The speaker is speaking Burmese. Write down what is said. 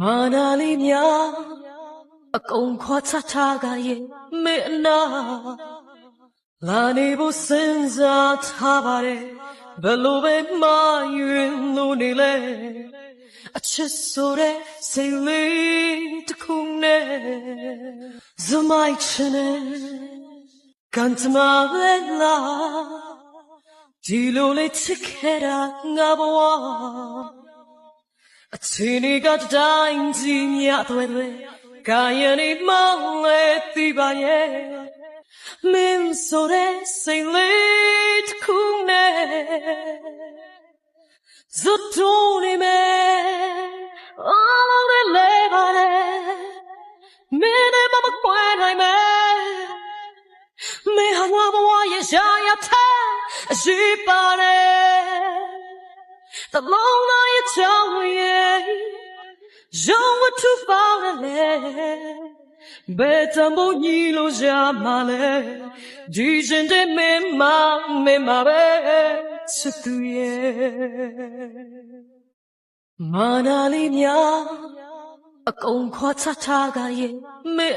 မာနာလေးများအကုန်ခွာချထားကရဲ့မေအနာလာနေဖို့စဉ်းစားထားပါတယ်ဘယ်လိုပဲမယွင်လို့နေလဲအချစ်ဆိုတဲ့စိတ်လေးတစ်ခုနဲ့ဇမိုက်ချင်တဲ့ကန်တမပဲလားဒီလိုလေးချစ်ခဲ့တာငါဘဝ အချိန်ဒီကတိုင်းစီမြအသွဲသွဲကာယနေမောင်းလေတိပါရဲ့မင်းဆိုတဲ့စိတ်လေးတစ်ခုနဲ့ဇွတ်တုံးနေမယ်အားလုံးနဲ့လဲပါလေမင်းနဲ့မမကွဲနိုင်မယ်မင်းဟာဘဝရဲ့ရှားရထားအရှိပါနဲ့ The long night away Je veux tout parler Bête mo ni lo jamale Dijen de me ma me ma be Se tu ye Manali nya အကုံခွာချထားကရဲ့မေ